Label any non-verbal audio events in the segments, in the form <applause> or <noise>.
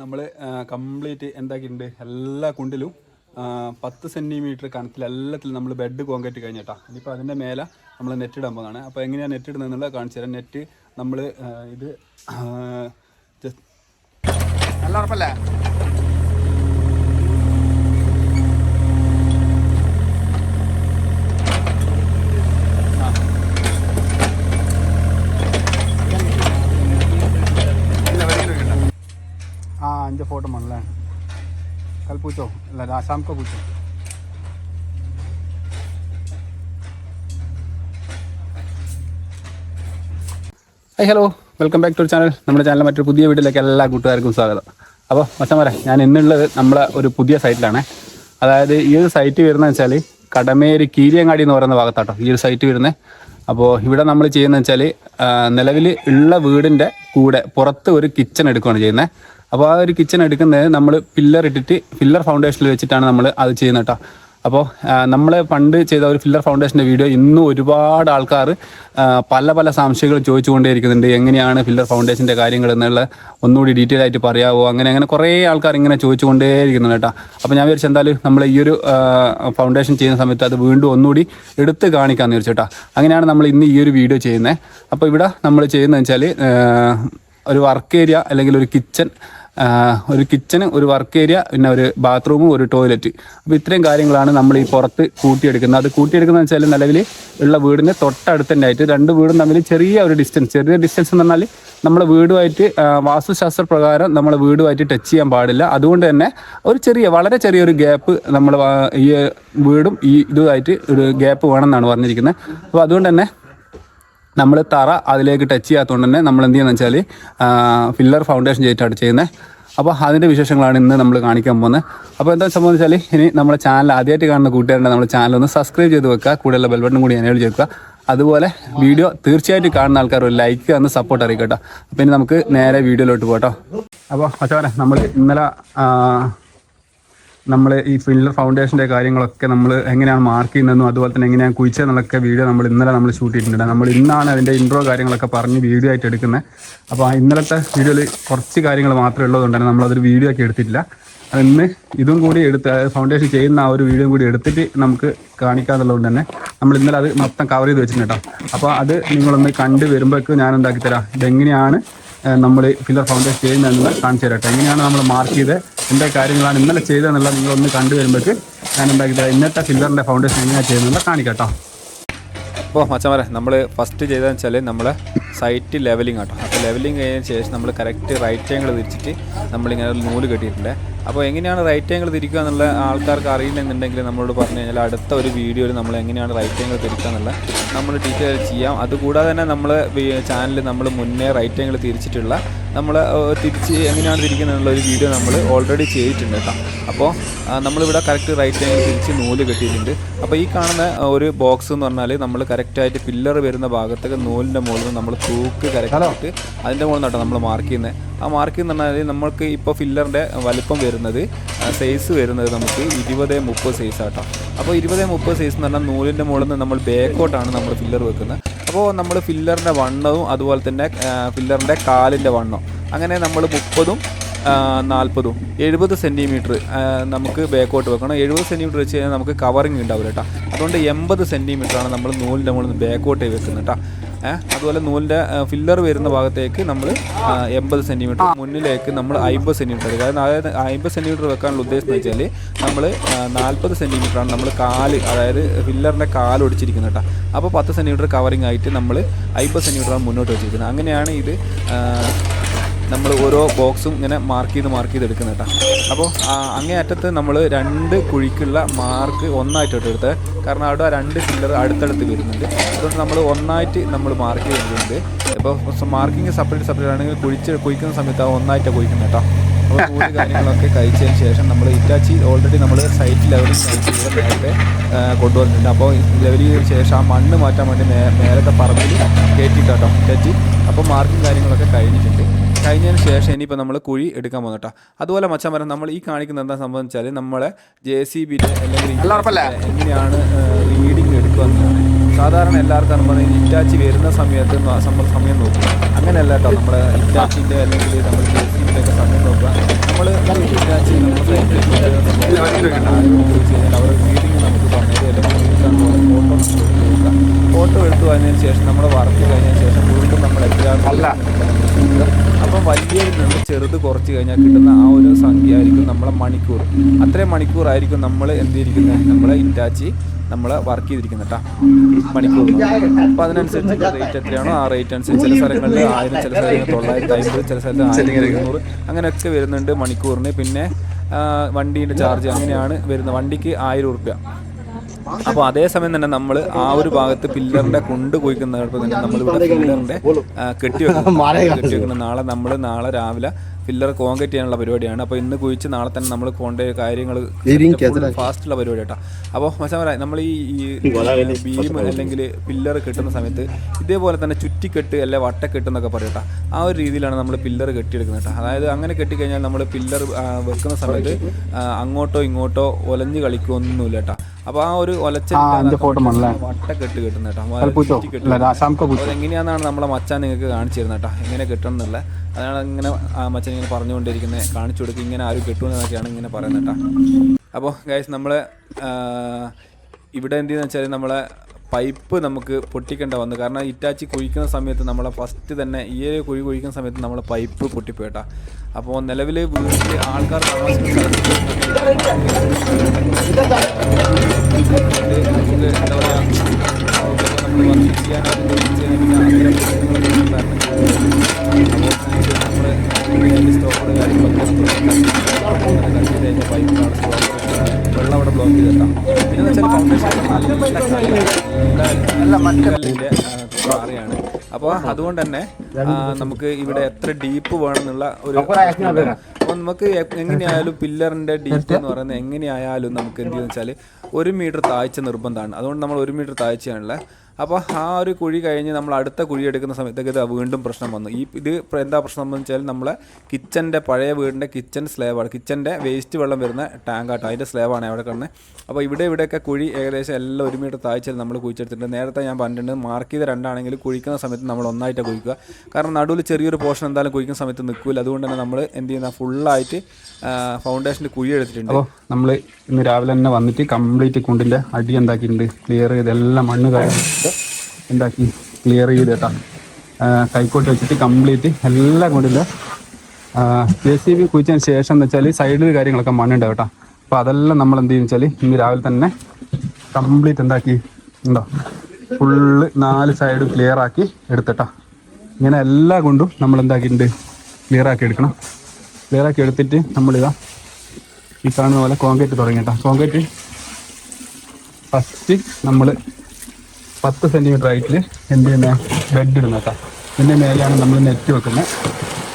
നമ്മൾ കംപ്ലീറ്റ് എന്താക്കിയിട്ടുണ്ട്? എല്ലാ കുണ്ടിലും പത്ത് സെന്റിമീറ്റർ കണത്തിൽ എല്ലാത്തിലും നമ്മൾ ബെഡ് കോൺക്രീറ്റ് കഴിഞ്ഞിട്ടാ. ഇനിയിപ്പോൾ അതിന്റെ മേലെ നമ്മൾ നെറ്റ് ഇടാൻ പോകുന്നതാണ് അപ്പോൾ എങ്ങനെയാണ് നെറ്റ് ഇടുന്നതെന്നുള്ളത് കാണിച്ചു തരാം. നെറ്റ് നമ്മൾ ഇത് ജസ്റ്റ് നല്ല ഉറപ്പല്ലേ? फोटो मन लें कल पूछो ल- शाम को पूछो hi hello welcome back to channel നമ്മുടെ ചാനൽ മറ്റൊരു പുതിയ വീട്ടിലേക്ക് എല്ലാ കൂട്ടുകാർക്കും സ്വാഗതം അപ്പോൾ മച്ചന്മാരെ ഞാൻ ഇന്നുള്ളത് നമ്മളെ ഒരു പുതിയ സൈറ്റിലാണ് അതായത് ഈ ഒരു സൈറ്റ് വരുന്നത് വെച്ചാൽ കടമേരി കീരിയങ്ങാടി എന്ന് പറയുന്ന ഭാഗത്താട്ടോ ഈ ഒരു സൈറ്റ് വരുന്നത് അപ്പോൾ ഇവിടെ നമ്മൾ ചെയ്യുന്നത് വെച്ചാൽ നിലവിൽ ഉള്ള വീടിൻ്റെ കൂടെ പുറത്ത് ഒരു കിച്ചൺ എടുക്കുകയാണ് ചെയ്യുന്നത് അപ്പോൾ ആ ഒരു കിച്ചൺ എടുക്കുന്നത് നമ്മൾ പില്ലർ ഇട്ടിട്ട് പില്ലർ ഫൗണ്ടേഷനിൽ വെച്ചിട്ടാണ് നമ്മൾ അത് ചെയ്യുന്നത് കേട്ടോ അപ്പോൾ നമ്മൾ പണ്ട് ചെയ്ത ഒരു ഫില്ലർ ഫൗണ്ടേഷന്റെ വീഡിയോ ഇന്നും ഒരുപാട് ആൾക്കാർ പല പല സംശയങ്ങൾ ചോദിച്ചുകൊണ്ടേയിരിക്കുന്നുണ്ട്. എങ്ങനെയാണ് ഫില്ലർ ഫൗണ്ടേഷന്റെ കാര്യങ്ങൾ എന്നുള്ള ഒന്നുകൂടി ഡീറ്റെയിൽ ആയിട്ട് പറയാമോ അങ്ങനെ അങ്ങനെ കുറേ ആൾക്കാർ ഇങ്ങനെ ചോദിച്ചുകൊണ്ടേയിരിക്കുന്നുണ്ട് കേട്ടോ അപ്പോൾ ഞാൻ വിചാരിച്ചു എന്തായാലും നമ്മൾ ഈ ഒരു ഫൗണ്ടേഷൻ ചെയ്യുന്ന സമയത്ത് അത് വീണ്ടും ഒന്നുകൂടി എടുത്ത് കാണിക്കാമെന്ന് വിചാരിച്ചു അങ്ങനെയാണ് നമ്മൾ ഇന്ന് ഈ ഒരു വീഡിയോ ചെയ്യുന്നത് അപ്പോൾ ഇവിടെ നമ്മൾ ചെയ്യുന്നത് വെച്ചാൽ ഒരു വർക്ക് ഏരിയ അല്ലെങ്കിൽ ഒരു കിച്ചൺ ഒരു കിച്ചന് ഒരു വർക്ക് ഏരിയ പിന്നെ ഒരു ബാത്റൂം ഒരു ടോയ്ലറ്റ് അപ്പോൾ ഇത്രയും കാര്യങ്ങളാണ് നമ്മൾ ഈ പുറത്ത് കൂട്ടിയെടുക്കുന്നത്. അത് കൂട്ടിയെടുക്കുന്നത് വെച്ചാൽ നിലവിൽ ഉള്ള വീടിന്റെ തൊട്ടടുത്ത് തന്നെ ആയിട്ട് രണ്ട് വീടും തമ്മിൽ ചെറിയ ഒരു ഡിസ്റ്റൻസ് ചെറിയ ഡിസ്റ്റൻസ് എന്ന് പറഞ്ഞാൽ നമ്മൾ വീടുമായിട്ട് വാസ്തുശാസ്ത്ര പ്രകാരം നമ്മളെ വീടുമായിട്ട് ടച്ച് ചെയ്യാൻ പാടില്ല. അതുകൊണ്ട് തന്നെ ഒരു ചെറിയ വളരെ ചെറിയൊരു ഗ്യാപ്പ് നമ്മൾ ഈ വീടും ഈ ഇതുമായിട്ട് ഒരു ഗ്യാപ്പ് വേണമെന്നാണ് പറഞ്ഞിരിക്കുന്നത്. അപ്പോൾ അതുകൊണ്ട് തന്നെ നമ്മൾ തറ അതിലേക്ക് ടച്ച് ചെയ്യാത്തതുകൊണ്ട് തന്നെ നമ്മൾ എന്ത് ചെയ്യുന്നത് വെച്ചാൽ ഫില്ലർ ഫൗണ്ടേഷൻ ചെയ്തിട്ടാണ് ചെയ്യുന്നത് അപ്പോൾ അതിന്റെ വിശേഷങ്ങളാണ് ഇന്ന് നമ്മൾ കാണിക്കാൻ പോകുന്നത്. അപ്പോൾ എന്താ സംഭവം വെച്ചാൽ ഇനി നമ്മുടെ ചാനൽ ആദ്യമായിട്ട് കാണുന്ന കൂട്ടുകാരുടെ നമ്മുടെ ചാനൽ ഒന്ന് സബ്സ്ക്രൈബ് ചെയ്ത് വെക്കുക. കൂടുതലുള്ള ബെൽബട്ടനും കൂടി എനേബിൾ ചെയ്ത് വെക്കുക. അതുപോലെ വീഡിയോ തീർച്ചയായിട്ടും കാണുന്ന ആൾക്കാർ ഒരു ലൈക്ക് അന്ന് സപ്പോർട്ട് അറിയിക്കട്ടോ. അപ്പോൾ ഇനി നമുക്ക് നേരെ വീഡിയോയിലോട്ട് പോകട്ടോ അപ്പോൾ അച്ഛനെ നമ്മൾ ഇന്നലെ നമ്മൾ ഈ ഫില്ലർ ഫൗണ്ടേഷന്റെ കാര്യങ്ങളൊക്കെ നമ്മൾ എങ്ങനെയാണ് മാർക്ക് ചെയ്യുന്നതെന്നും അതുപോലെ തന്നെ എങ്ങനെയാണ് കുഴിച്ചതെന്നുള്ളൊക്കെ വീഡിയോ നമ്മൾ ഇന്നലെ നമ്മൾ ഷൂട്ട് ചെയ്തിട്ടുണ്ട്. നമ്മൾ ഇന്നാണ് അതിന്റെ ഇൻട്രോ കാര്യങ്ങളൊക്കെ പറഞ്ഞ് വീഡിയോ ആയിട്ട് എടുക്കുന്നത്. അപ്പോൾ ആ ഇന്നലത്തെ വീഡിയോയിൽ കുറച്ച് കാര്യങ്ങൾ മാത്രമേ ഉള്ളതുകൊണ്ട് തന്നെ നമ്മളതൊരു വീഡിയോ ഒക്കെ എടുത്തിട്ടില്ല. ഇന്ന് ഇതും കൂടി എടുത്ത് ഫൗണ്ടേഷൻ ചെയ്യുന്ന ആ ഒരു വീഡിയോ കൂടി എടുത്തിട്ട് നമുക്ക് കാണിക്കാന്നുള്ളതുകൊണ്ട് തന്നെ നമ്മൾ ഇന്നലെ അത് മൊത്തം കവർ ചെയ്ത് വെച്ചിട്ടുണ്ട് കേട്ടോ. അപ്പോൾ അത് നിങ്ങളൊന്ന് കണ്ട് വരുമ്പോഴേക്കും ഞാൻ എന്താക്കി തരാം. ഇതെങ്ങനെയാണ് നമ്മൾ ഫില്ലർ ഫൗണ്ടേഷൻ ചെയ്യുന്നതെന്ന് കാണിച്ചു തരട്ടെ എങ്ങനെയാണ് നമ്മൾ മാർക്ക് ചെയ്ത്. എന്തൊക്കെ കാര്യങ്ങളാണ് ഇന്നലെ ചെയ്തതെന്നുള്ള നിങ്ങളൊന്ന് കണ്ടു വരുമ്പോഴേക്ക് ഞാൻ എന്താക്കി ഇന്നത്തെ ഫില്ലറിന്റെ ഫൗണ്ടേഷൻ എങ്ങനെയാണ് ചെയ്യുന്നത് കാണിക്കട്ടോ അപ്പോൾ മച്ചമാരെ നമ്മൾ ഫസ്റ്റ് ചെയ്തതെന്ന് വെച്ചാൽ നമ്മൾ സൈറ്റ് ലെവലിംഗ് ആട്ടോ. അപ്പോൾ ലെവലിംഗ് കഴിഞ്ഞതിന് ശേഷം നമ്മൾ കറക്റ്റ് റൈറ്റ് ആംഗിൾ തിരിച്ചിട്ട് നമ്മളിങ്ങനെ ഒരു നൂൽ കെട്ടിയിട്ടുണ്ട്. അപ്പോൾ എങ്ങനെയാണ് റൈറ്റ് ആംഗിൾ തിരിക്കുക എന്നുള്ള ആൾക്കാർക്ക് അറിയില്ലെന്നുണ്ടെങ്കിൽ നമ്മളോട് പറഞ്ഞു കഴിഞ്ഞാൽ അടുത്ത ഒരു വീഡിയോയിൽ നമ്മൾ എങ്ങനെയാണ് റൈറ്റ് ആംഗിൾ തിരിക്കുക എന്നുള്ള നമ്മൾ ഡീറ്റെയിൽ ചെയ്യാം. അതുകൂടാതെ തന്നെ നമ്മൾ ചാനലിൽ നമ്മൾ മുന്നേ റൈറ്റ് ആംഗിൾ തിരിച്ചിട്ടുള്ള നമ്മൾ തിരിച്ച് എങ്ങനെയാണ് തിരിക്കുന്നത് ഒരു വീഡിയോ നമ്മൾ ഓൾറെഡി ചെയ്തിട്ടുണ്ട് കേട്ടോ. അപ്പോൾ നമ്മളിവിടെ കറക്റ്റ് റൈറ്റ് ആംഗിൾ തിരിച്ച് നൂൽ കെട്ടിയിട്ടുണ്ട്. അപ്പോൾ ഈ കാണുന്ന ഒരു ബോക്സ് എന്ന് പറഞ്ഞാൽ നമ്മൾ കറക്റ്റായിട്ട് പില്ലർ വരുന്ന ഭാഗത്തൊക്കെ നൂലിന്റെ മുകളിൽ നിന്ന് നമ്മൾ തൂക്ക് കറക്റ്റായിട്ട് അതിന്റെ മുകളിൽ നിന്നാട്ടോ നമ്മൾ മാർക്ക് ചെയ്യുന്നത് ആ മാർക്ക് എന്ന് പറഞ്ഞാൽ നമുക്ക് ഇപ്പോൾ ഫില്ലറിന്റെ വലിപ്പം വരുന്നത് സൈസ് വരുന്നത് നമുക്ക് ഇരുപത് മുപ്പത് സൈസ് ആട്ടോ. അപ്പോൾ ഇരുപത് മുപ്പത് സൈസ് എന്ന് പറഞ്ഞാൽ നൂലിന്റെ മുകളിൽ നിന്ന് നമ്മൾ ബാക്കോട്ടാണ് നമ്മൾ ഫില്ലർ വെക്കുന്നത്. അപ്പോൾ നമ്മൾ ഫില്ലറിന്റെ വണ്ണവും അതുപോലെ തന്നെ ഫില്ലറിന്റെ കാലിന്റെ വണ്ണം അങ്ങനെ നമ്മൾ മുപ്പതും നാൽപ്പതും എഴുപത് സെന്റിമീറ്റർ നമുക്ക് ബാക്കോട്ട് വെക്കണം. എഴുപത് സെന്റിമീറ്റർ വെച്ച് കഴിഞ്ഞാൽ നമുക്ക് കവറിങ് ഉണ്ടാവില്ല കേട്ടോ അതുകൊണ്ട് എൺപത് സെന്റിമീറ്ററാണ് നമ്മൾ നൂലിന്റെ മുകളിൽ നിന്ന് ബാക്കോട്ട് വെക്കുന്നത് കേട്ടോ അതുപോലെ നൂലിന്റെ ഫില്ലർ വരുന്ന ഭാഗത്തേക്ക് നമ്മൾ എൺപത് സെന്റിമീറ്റർ മുന്നിലേക്ക് നമ്മൾ അമ്പത് സെന്റിമീറ്റർ കാരണം അതായത് അമ്പത് സെന്റിമീറ്റർ വെക്കാനുള്ള ഉദ്ദേശം എന്ന് വെച്ചാൽ നമ്മൾ നാൽപ്പത് സെന്റിമീറ്ററാണ് നമ്മൾ കാൽ അതായത് ഫില്ലറിന്റെ കാൽ ഒടിച്ചിരിക്കുന്നത് കേട്ടോ അപ്പോൾ പത്ത് സെന്റിമീറ്റർ കവറിങ് ആയിട്ട് നമ്മൾ അമ്പത് സെന്റിമീറ്ററാണ് മുന്നോട്ട് വെച്ചിരിക്കുന്നത്. അങ്ങനെയാണ് ഇത് നമ്മൾ ഓരോ ബോക്സും ഇങ്ങനെ മാർക്ക് ചെയ്ത് മാർക്ക് ചെയ്ത് എടുക്കുന്നത് കേട്ടോ. അപ്പോൾ അങ്ങേ അറ്റത്ത് നമ്മൾ രണ്ട് കുഴിക്കുള്ള മാർക്ക് ഒന്നായിട്ട് എടുത്തത് കാരണം അവിടെ രണ്ട് ഫില്ലർ അടുത്തടുത്ത് വരുന്നുണ്ട്. അതുകൊണ്ട് നമ്മൾ ഒന്നായിട്ട് നമ്മൾ മാർക്ക് ചെയ്തിട്ടുണ്ട്. ഇപ്പോൾ മാർക്കിങ് സെപ്പറേറ്റ് സെപ്പറേറ്റ് ആണെങ്കിൽ കുഴിച്ച് കുഴിക്കുന്ന സമയത്ത് ആ ഒന്നായിട്ട് കുഴിക്കുന്നത് കേട്ടോ. അപ്പോൾ കൂടുതൽ കാര്യങ്ങളൊക്കെ കഴിച്ചതിന് ശേഷം നമ്മൾ ഇറ്റാച്ചി ഓൾറെഡി നമ്മൾ സൈറ്റ് ലെവലിൽ സൈറ്റ് നേരത്തെ കൊണ്ടുവന്നിട്ടുണ്ട്. അപ്പോൾ ലെവലിൽ ശേഷം ആ മണ്ണ് മാറ്റാൻ വേണ്ടി നേരത്തെ പറമ്പിൽ കയറ്റിയിട്ടോ ഇറ്റാച്ചി അപ്പോൾ മാർക്കും കാര്യങ്ങളൊക്കെ കഴിഞ്ഞിട്ടുണ്ട്. കഴിഞ്ഞതിന് ശേഷം ഇനിയിപ്പോൾ നമ്മൾ കുഴി എടുക്കാൻ പോകുന്നു കേട്ടോ. അതുപോലെ മച്ചാൻ പറയാം നമ്മൾ ഈ കാണിക്കുന്ന എന്താ സംബന്ധിച്ചാൽ നമ്മളെ ജെ സി ബി അല്ലെങ്കിൽ എങ്ങനെയാണ് റീഡിങ് എടുക്കുക സാധാരണ എല്ലാവർക്കും നമ്മൾ ഇറ്റാച്ചി വരുന്ന സമയത്ത് സമയം നോക്കുക അങ്ങനെയല്ല കേട്ടോ നമ്മുടെ ഇറ്റാച്ചിന്റെ അല്ലെങ്കിൽ നമ്മൾ ജെ സി ഇതിന്റെയൊക്കെ സമയം നോക്കുക. നമ്മൾ ഇറ്റാച്ചി നമ്മൾ അവർ റീഡിങ് നമുക്ക് പറഞ്ഞത് ഫോട്ടോ ഫോട്ടോ എടുത്തു അതിന് ശേഷം നമ്മൾ വർക്ക് കഴിഞ്ഞതിന് ശേഷം വീണ്ടും നമ്മൾ എത്ര അപ്പം വലിയൊരു നിന്ന് ചെറുത് കുറച്ച് കഴിഞ്ഞാൽ കിട്ടുന്ന ആ ഒരു സംഖ്യ ആയിരിക്കും നമ്മളെ മണിക്കൂർ. അത്രയും മണിക്കൂറായിരിക്കും നമ്മൾ എന്ത് ചെയ്തിരിക്കുന്നത് നമ്മളെ ഇറ്റാച്ചി നമ്മൾ വർക്ക് ചെയ്തിരിക്കുന്നത് കേട്ടോ മണിക്കൂർ അപ്പോൾ അതിനനുസരിച്ച് റേറ്റ് എത്രയാണോ ആ റേറ്റ് അനുസരിച്ച് ചില സ്ഥലങ്ങളിൽ ആയിരം ചില സ്ഥലങ്ങളിൽ തൊള്ളായിരത്തി അമ്പത് ചില സ്ഥലത്ത് ആയിരത്തി ഇരുന്നൂറ്. അങ്ങനെയൊക്കെ വരുന്നുണ്ട് മണിക്കൂറിന്. പിന്നെ വണ്ടീന്റെ ചാർജ് അങ്ങനെയാണ് വരുന്നത്. വണ്ടിക്ക് ആയിരം ഉറുപ്പ്യ. അപ്പോൾ അതേസമയം തന്നെ നമ്മൾ ആ ഒരു ഭാഗത്ത് പില്ലറിന്റെ കൊണ്ട് കുഴിക്കുന്നിടത്ത് തന്നെ നമ്മളിവിടെ പില്ലറിന്റെ കെട്ടി <laughs> കെട്ടി വെക്കുന്ന നാളെ നമ്മൾ നാളെ രാവിലെ പില്ലർ കോൺക്രീറ്റ് ചെയ്യാനുള്ള പരിപാടിയാണ്. അപ്പോൾ ഇന്ന് കുഴിച്ച് നാളെ തന്നെ നമ്മൾ കൊണ്ട കാര്യങ്ങൾ ഫാസ്റ്റുള്ള പരിപാടി കേട്ടോ. അപ്പോൾ മച്ചാമര നമ്മൾ ഈ ബീം അല്ലെങ്കിൽ പില്ലർ കെട്ടുന്ന സമയത്ത് ഇതേപോലെ തന്നെ ചുറ്റിക്കെട്ട് അല്ലെ വട്ടക്കെട്ട് എന്നൊക്കെ പറയും കേട്ടോ. ആ ഒരു രീതിയിലാണ് നമ്മൾ പില്ലർ കെട്ടിയെടുക്കുന്നത് കേട്ടോ. അതായത് അങ്ങനെ കെട്ടിക്കഴിഞ്ഞാൽ നമ്മൾ പില്ലർ വെക്കുന്ന സമയത്ത് അങ്ങോട്ടോ ഇങ്ങോട്ടോ ഒലഞ്ഞ് കളിക്കൊന്നുമില്ല കേട്ടോ. അപ്പോൾ ആ ഒരു ഒലച്ച വട്ടക്കെട്ട് കെട്ടുന്ന കേട്ടോ. നമ്മളെ മച്ചാൻ നിങ്ങൾക്ക് കാണിച്ചു തരുന്നത് കേട്ടോ. എങ്ങനെ കിട്ടണം എന്നുള്ള അതാണ് ഇങ്ങനെ ആ മച്ചാൻ ഇങ്ങനെ പറഞ്ഞുകൊണ്ടിരിക്കുന്നത്. കാണിച്ചു കൊടുക്കുക ഇങ്ങനെ ആരും കിട്ടുമെന്നൊക്കെയാണ് ഇങ്ങനെ പറയുന്നത് കേട്ടോ. അപ്പോൾ ഗൈസ് നമ്മൾ ഇവിടെ എന്ത് വെച്ചാൽ നമ്മളെ പൈപ്പ് നമുക്ക് പൊട്ടിക്കേണ്ട വന്നു. കാരണം ഇറ്റാച്ചി കുഴിക്കുന്ന സമയത്ത് നമ്മളെ ഫസ്റ്റ് തന്നെ ഈ ഒരു കുഴി കുഴിക്കുന്ന സമയത്ത് നമ്മളെ പൈപ്പ് പൊട്ടിപ്പോയിട്ടാ അപ്പോൾ നിലവിൽ വീട്ടിൽ ആൾക്കാർ താമസിക്കുന്ന അതുകൊണ്ട് തന്നെ നമുക്ക് ഇവിടെ എത്ര ഡീപ്പ് വേണമെന്നുള്ള ഒരു അപ്പോൾ നമുക്ക് എങ്ങനെയായാലും പില്ലറിന്റെ ഡീപ്പ് എന്ന് പറയുന്നത് എങ്ങനെയായാലും നമുക്ക് എന്ത് ചെയ്യുന്ന വെച്ചാൽ ഒരു മീറ്റർ താഴ്ച നിർബന്ധമാണ്. അതുകൊണ്ട് നമ്മൾ ഒരു മീറ്റർ താഴ്ചയാണല്ലേ അപ്പോൾ ആ ഒരു കുഴി കഴിഞ്ഞ് നമ്മൾ അടുത്ത കുഴി എടുക്കുന്ന സമയത്തേക്ക് ഇത് വീണ്ടും പ്രശ്നം വന്നു. ഈ ഇത് എന്താ പ്രശ്നം എന്ന് വെച്ചാൽ നമ്മളെ കിച്ചന്റെ പഴയ വീടിന്റെ കിച്ചൺ സ്ലേബാണ് കിച്ചന്റെ വേസ്റ്റ് വെള്ളം വരുന്ന ടാങ്കാട്ടോ അതിന്റെ സ്ലേബാണ് അവിടെ കിടന്നത് അപ്പോൾ ഇവിടെ ഇവിടെയൊക്കെ കുഴി ഏകദേശം എല്ലാം ഒരു മീറ്റർ താഴ്ചയിൽ നമ്മൾ കുഴിച്ചെടുത്തിട്ടുണ്ട്. നേരത്തെ ഞാൻ പറഞ്ഞിട്ടുണ്ട് മാർക്ക് ചെയ്ത രണ്ടാണെങ്കിൽ കുഴിക്കുന്ന സമയത്ത് നമ്മൾ ഒന്നായിട്ട് കുഴിക്കുക. കാരണം നടുവിൽ ചെറിയൊരു പോർഷൻ എന്തായാലും കുഴിക്കുന്ന സമയത്ത് നിൽക്കില്ല അതുകൊണ്ട് തന്നെ നമ്മൾ എന്ത് ചെയ്യുന്ന ഫുള്ളായിട്ട് ഫൗണ്ടേഷന്റെ കുഴി എടുത്തിട്ടുണ്ട്. അപ്പോൾ നമ്മൾ ഇന്ന് രാവിലെ തന്നെ വന്നിട്ട് കംപ്ലീറ്റ് കുണ്ടിന്റെ അടി എന്താക്കിയിട്ടുണ്ട്. ക്ലിയർ ചെയ്ത് എല്ലാം മണ്ണ് കഴിഞ്ഞിട്ട് എന്താക്കി ക്ലിയർ ചെയ്ത് കേട്ടോ കൈക്കോട്ട് വെച്ചിട്ട് കംപ്ലീറ്റ് എല്ലാം കൊണ്ടില്ല ജെ സി ബി കുഴിച്ചതിന് ശേഷം എന്ന് വെച്ചാൽ സൈഡിൽ കാര്യങ്ങളൊക്കെ മണ്ണുണ്ടാവും കേട്ടോ. അപ്പോൾ അതെല്ലാം നമ്മൾ എന്ത് ചെയ്യുന്ന വെച്ചാൽ ഇന്ന് രാവിലെ തന്നെ കംപ്ലീറ്റ് എന്താക്കി? ഉണ്ടോ? ഫുള്ള് നാല് സൈഡും ക്ലിയർ ആക്കി എടുത്തിട്ടാ. ഇങ്ങനെ എല്ലാ കൊണ്ടും നമ്മൾ എന്താക്കിയിട്ടുണ്ട്? ക്ലിയർ ആക്കി എടുക്കണം. ക്ലിയർ ആക്കി എടുത്തിട്ട് നമ്മളിതാ ഈ കാണുന്ന പോലെ കോൺക്രീറ്റ് തുടങ്ങിട്ടാ കോൺക്രീറ്റ് ഫസ്റ്റ് നമ്മൾ പത്ത് സെന്റിമീറ്റർ ഹൈറ്റിൽ എന്ത് ചെയ്യുന്ന? ബെഡ് ഇടുന്ന കേട്ടോ ഇതിന്റെ മേലെയാണ് നമ്മൾ നെറ്റ് വെക്കുന്നത്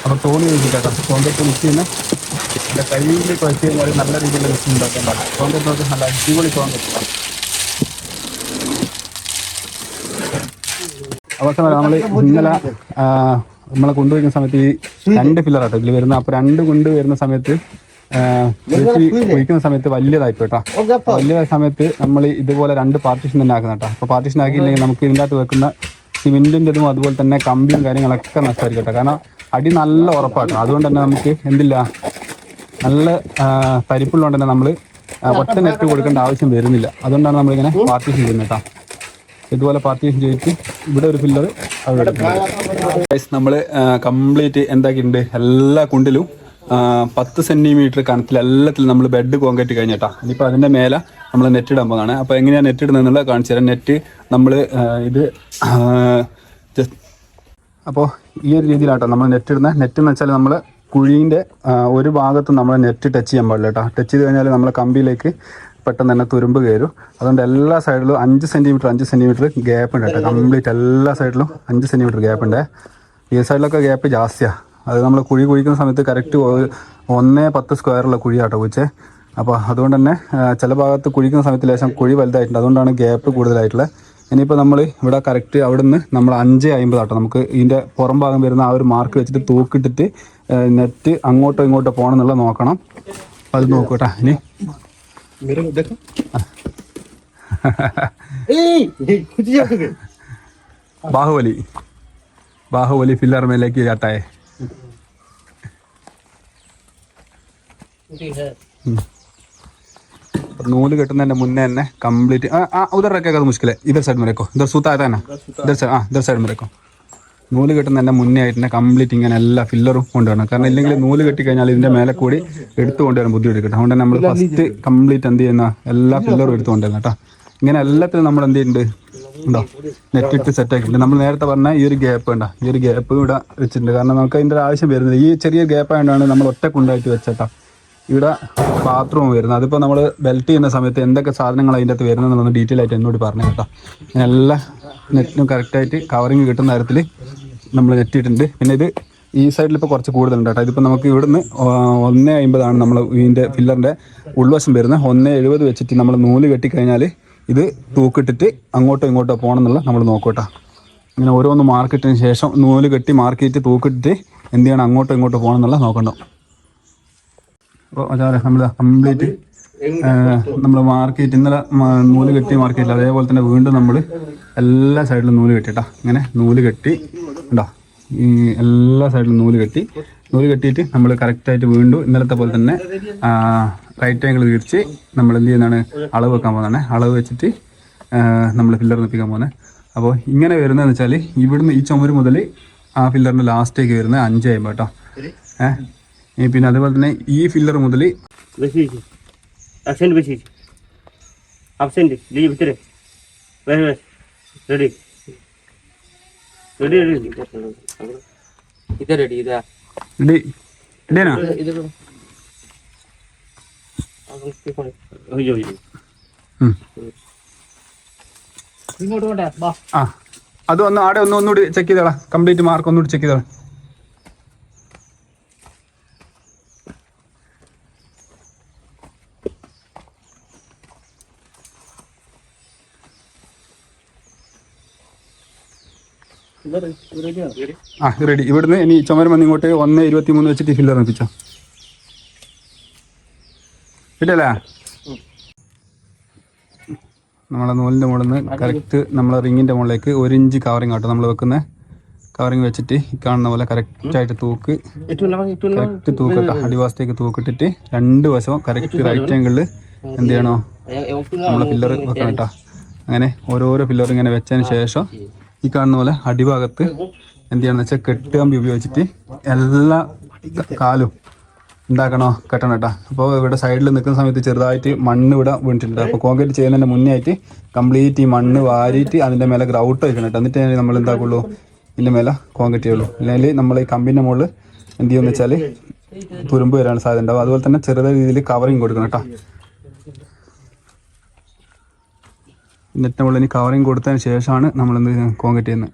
അപ്പോൾ തോണി വെച്ചിട്ടാ കോൺക്രീറ്റ് മിക്സ് ചെയ്യുന്ന. എന്റെ കയ്യിൽ കുഴച്ച് കഴിഞ്ഞാൽ നല്ല രീതിയിൽ മിക്സ് ഉണ്ടാക്കാൻ പാടില്ല. കോൺക്രീറ്റ് നോക്കി നല്ല അടിപൊളി കോൺക്രീറ്റ് അവസാനം നമ്മൾ ഇന്നലെ നമ്മളെ കൊണ്ടുപോയിരുന്ന സമയത്ത് ഈ രണ്ട് പില്ലറാട്ടോ ഇതിൽ വരുന്ന. അപ്പൊ രണ്ട് കൊണ്ട് വരുന്ന സമയത്ത് ഒഴിക്കുന്ന സമയത്ത് വലിയതായി കേട്ടോ വലിയതായ സമയത്ത് നമ്മൾ ഇതുപോലെ രണ്ട് പാർട്ടീഷൻ തന്നെ ആക്കുന്ന കേട്ടോ അപ്പൊ പാർട്ടീഷൻ ആക്കിയില്ലെങ്കിൽ നമുക്ക് ഇതിന്റെ അകത്ത് വെക്കുന്ന സിമെന്റിന്റെതും അതുപോലെ തന്നെ കമ്പിയും കാര്യങ്ങളൊക്കെ നഷ്ടമായിരിക്കും കേട്ടോ കാരണം അടി നല്ല ഉറപ്പാട്ടോ അതുകൊണ്ട് തന്നെ നമുക്ക് എന്തില്ല? നല്ല പരിപ്പുള്ളതുകൊണ്ട് തന്നെ നമ്മൾ ഒറ്റ നെറ്റ് കൊടുക്കേണ്ട ആവശ്യം വരുന്നില്ല. അതുകൊണ്ടാണ് നമ്മളിങ്ങനെ പാർട്ടീഷൻ ചെയ്യുന്നത് കേട്ടോ ഇതുപോലെ പാർട്ടീഷൻ ചെയ്തിട്ട് ഇവിടെ ഒരു പില്ലർ നമ്മൾ കംപ്ലീറ്റ് എന്താക്കിയിട്ടുണ്ട്? എല്ലാ കുണ്ടിലും പത്ത് സെന്റിമീറ്റർ കനത്തിൽ എല്ലാത്തിലും നമ്മൾ ബെഡ് കോൺക്രീറ്റ് കഴിഞ്ഞിട്ടാ. ഇനിയിപ്പോൾ അതിന്റെ മേലെ നമ്മൾ നെറ്റ് ഇടാൻ പോകുന്നതാണ് അപ്പോൾ എങ്ങനെയാണ് നെറ്റ് ഇടുന്നത് എന്നുള്ളത് കാണിച്ചു തരാം. നെറ്റ് നമ്മൾ ഇത് അപ്പോൾ ഈ ഒരു രീതിയിലാട്ടോ നമ്മൾ നെറ്റ് ഇടുന്നത് നെറ്റ് എന്ന് വെച്ചാൽ നമ്മൾ കുഴീന്റെ ഒരു ഭാഗത്ത് നമ്മൾ നെറ്റ് ടച്ച് ചെയ്യാൻ പാടില്ല കേട്ടോ. ടച്ച് ചെയ്ത് കഴിഞ്ഞാൽ നമ്മൾ കമ്പിയിലേക്ക് പെട്ടെന്ന് തന്നെ തുരുമ്പ് കയറും. അതുകൊണ്ട് എല്ലാ സൈഡിലും അഞ്ച് സെന്റിമീറ്റർ അഞ്ച് സെന്റിമീറ്റർ ഗ്യാപ്പ് ഉണ്ട് കേട്ടോ. കംപ്ലീറ്റ് എല്ലാ സൈഡിലും അഞ്ച് സെന്റിമീറ്റർ ഗ്യാപ്പ് ഉണ്ട്. ഈ സൈഡിലൊക്കെ ഗ്യാപ്പ് ജാസ്തിയാണ് അത് നമ്മൾ കുഴി കുഴിക്കുന്ന സമയത്ത് കറക്റ്റ് ഒന്നേ പത്ത് സ്ക്വയറുള്ള കുഴിയാട്ടോ കുഴിച്ചേ അപ്പോൾ അതുകൊണ്ട് തന്നെ ചില ഭാഗത്ത് കുഴിക്കുന്ന സമയത്ത് ലേശം കുഴി വലുതായിട്ടുണ്ട്. അതുകൊണ്ടാണ് ഗ്യാപ്പ് കൂടുതലായിട്ടുള്ളത് ഇനിയിപ്പോൾ നമ്മൾ ഇവിടെ കറക്റ്റ് അവിടെ നിന്ന് നമ്മൾ അഞ്ച് അമ്പതാട്ടോ നമുക്ക് ഇതിന്റെ പുറം ഭാഗം വരുന്ന ആ ഒരു മാർക്ക് വെച്ചിട്ട് തൂക്കിട്ടിട്ട് നെറ്റ് അങ്ങോട്ടോ ഇങ്ങോട്ടോ പോകണം എന്നുള്ളത് നോക്കണം. അത് നോക്കൂട്ടാ ഇനി. ബാഹുബലി. ബാഹുബലി ഫില്ലർമയിലേക്ക് ചാട്ടായേ നൂൽ കെട്ടുന്നതിന്റെ മുന്നേ തന്നെ കംപ്ലീറ്റ് ഉദർ അത് മുഷ്കിലെ. ഇതർ സൈഡ് മുരക്കോ ഇതർ സൂത്തായ ഇതർ സൈഡ് ആ ഇതർ സൈഡ് മുരക്കോ നൂൽ കെട്ടുന്നതിന്റെ മുന്നേ ആയിട്ട് തന്നെ കംപ്ലീറ്റ് ഇങ്ങനെ എല്ലാ ഫില്ലറും കൊണ്ടുവരണം. കാരണം ഇല്ലെങ്കിൽ നൂൽ കെട്ടി കഴിഞ്ഞാൽ ഇതിന്റെ മേലെ കൂടി എടുത്തു കൊണ്ടുവരാൻ ബുദ്ധിമുട്ട് അതുകൊണ്ട് നമ്മൾ ഫസ്റ്റ് കംപ്ലീറ്റ് എന്ത് ചെയ്യുന്ന എല്ലാ ഫില്ലറും എടുത്തുകൊണ്ടുവരണം കേട്ടോ. ഇങ്ങനെ എല്ലാത്തിലും നമ്മൾ എന്ത് ചെയ്യുന്നുണ്ട്? ഉണ്ടോ? നെറ്റ് ഇട്ട് സെറ്റ് ആക്കിയിട്ടുണ്ട്. നമ്മൾ നേരത്തെ പറഞ്ഞ ഈ ഒരു ഗ്യാപ്പ് ഉണ്ടോ ഈ ഒരു ഗ്യാപ്പ് ഇവിടെ വെച്ചിട്ടുണ്ട്. കാരണം നമുക്ക് അതിന്റെ ആവശ്യം വരുന്നത് ഈ ചെറിയ ഗ്യാപ്പ് ആയതുകൊണ്ടാണ് നമ്മൾ ഒറ്റ കുണ്ടായിട്ട് വെച്ചേട്ടാ. ഇവിടെ ബാത്റൂം വരുന്നത്. അതിപ്പോൾ നമ്മൾ ബെൽറ്റ് ചെയ്യുന്ന സമയത്ത് എന്തൊക്കെ സാധനങ്ങൾ അതിന്റെ അകത്ത് വരുന്നതെന്നൊന്ന് ഡീറ്റെയിൽ ആയിട്ട് എന്നോട് പറഞ്ഞു കേട്ടോ. എല്ലാ നെറ്റിനും കറക്റ്റായിട്ട് കവറിങ് കിട്ടുന്ന തരത്തിൽ നമ്മൾ നെറ്റിയിട്ടുണ്ട്. പിന്നെ ഇത് ഈ സൈഡിൽ ഇപ്പോൾ കുറച്ച് കൂടുതലുണ്ട് കേട്ടോ. ഇതിപ്പോൾ നമുക്ക് ഇവിടുന്ന് ഒന്ന് അമ്പതാണ് നമ്മൾ ഇതിന്റെ ഫില്ലറിന്റെ ഉൾവശം വരുന്നത്. ഒന്ന് എഴുപത് വെച്ചിട്ട് നമ്മൾ നൂൽ കെട്ടിക്കഴിഞ്ഞാൽ ഇത് തൂക്കിട്ടിട്ട് അങ്ങോട്ടോ ഇങ്ങോട്ടോ പോകണം എന്നുള്ള നമ്മൾ നോക്കട്ടെ. ഇങ്ങനെ ഓരോന്ന് മാർക്കിട്ടിന് ശേഷം നൂൽ കെട്ടി മാർക്കിട്ട് തൂക്കിട്ടിട്ട് എന്ത് ചെയ്യണം അങ്ങോട്ടോ ഇങ്ങോട്ടോ പോകണം എന്നുള്ള നോക്കണം അപ്പോൾ അതാ നമ്മൾ കംപ്ലീറ്റ് നമ്മൾ മാർക്കറ്റ് ഇന്നലെ നൂൽ കെട്ടി മാർക്കറ്റിൽ അതേപോലെ തന്നെ വീണ്ടും നമ്മൾ എല്ലാ സൈഡിലും നൂൽ കെട്ടിട്ടാ. ഇങ്ങനെ നൂൽ കെട്ടി ഉണ്ടോ ഈ എല്ലാ സൈഡിലും നൂൽ കെട്ടി നൂൽ കെട്ടിയിട്ട് നമ്മൾ കറക്റ്റായിട്ട് വീണ്ടും ഇന്നലത്തെ പോലെ തന്നെ റൈറ്റ് ആംഗിൾ തിരിച്ച് നമ്മൾ എന്ത് ചെയ്യുന്നതാണ്? അളവ് വെക്കാൻ പോകുന്നതാണ്. അളവ് വെച്ചിട്ട് നമ്മൾ ഫില്ലർ നിർത്തിക്കാൻ പോകുന്നത് അപ്പോൾ ഇങ്ങനെ വരുന്നതെന്ന് വെച്ചാൽ ഇവിടുന്ന് ഈ ചുമര് മുതൽ ആ ഫില്ലറിന്റെ ലാസ്റ്റേക്ക് വരുന്നത് അഞ്ച് കഴിയുമ്പോൾ കേട്ടോ. ഏഹ് പിന്നെ അതുപോലെ തന്നെ ഈ ഫില്ലർ മുതൽ റെഡി. റെഡി ഇതാ. അത് ഒന്ന് ആടെ ഒന്ന് ഒന്നുകൂടി ചെക്ക് ചെയ്തോളാം കംപ്ലീറ്റ് മാർക്ക് ഒന്നുകൂടി ചെക്ക് ചെയ്തോളാം ആ റെഡി ഇവിടുന്ന് ഇനി ചുമരം വന്ന് ഇങ്ങോട്ട് ഒന്ന് ഇരുപത്തി മൂന്ന് വെച്ചിട്ട് ഫില്ലർ നിർപ്പിച്ചോ ഇല്ലല്ലേ? നമ്മളെ നൂലിന്റെ മുകളിൽ നിന്ന് കറക്റ്റ് നമ്മളെ റിങ്ങിന്റെ മുകളിലേക്ക് ഒരു ഇഞ്ച് കവറിങ് ആട്ടോ നമ്മൾ വെക്കുന്ന. കവറിങ് വെച്ചിട്ട് ഈ കാണുന്ന പോലെ കറക്റ്റായിട്ട് തൂക്ക്. കറക്റ്റ് തൂക്ക അടിവാസത്തേക്ക് തൂക്കിട്ടിട്ട് രണ്ട് വശവും കറക്റ്റ് റൈറ്റ് ആംഗിളിൽ എന്ത് ചെയ്യണോ? നമ്മളെ പില്ലർ വെക്കണം കേട്ടോ. അങ്ങനെ ഓരോരോ പില്ലർ ഇങ്ങനെ വെച്ചതിന് ശേഷം ഈ കാണുന്ന പോലെ അടിഭാഗത്ത് എന്ത് വെച്ചാൽ കെട്ടുകമ്പി ഉപയോഗിച്ചിട്ട് എല്ലാ കാലും ഉണ്ടാക്കണോ കെട്ടണം കേട്ടോ. അപ്പോൾ ഇവിടെ സൈഡിൽ നിൽക്കുന്ന സമയത്ത് ചെറുതായിട്ട് മണ്ണ് ഇവിടെ വീണിട്ടുണ്ട്. അപ്പോൾ കോൺക്രീറ്റ് ചെയ്യുന്നതിന്റെ മുന്നേ ആയിട്ട് കംപ്ലീറ്റ് ഈ മണ്ണ് വാരിയിട്ട് അതിന്റെ മേലെ ഗ്രൗട്ട് വയ്ക്കണം കേട്ടോ. എന്നിട്ട് നമ്മൾ എന്താക്കുള്ളൂ? ഇതിന്റെ മേലെ കോൺക്രീറ്റ് ചെയ്യുള്ളൂ. അല്ലെങ്കിൽ നമ്മൾ ഈ കമ്പിന്റെ മുകളിൽ എന്ത് ചെയ്യുമെന്ന് വെച്ചാൽ തുരുമ്പ് വരാൻ സാധ്യത ഉണ്ടാവും അതുപോലെ തന്നെ ചെറുതായ രീതിയിൽ കവറിങ് കൊടുക്കണം കേട്ടോ. മുകളിൽ ഇനി കവറിങ് കൊടുത്തതിന് ശേഷമാണ് നമ്മൾ എന്ത് കോൺക്രീറ്റ് ചെയ്യുന്നത്.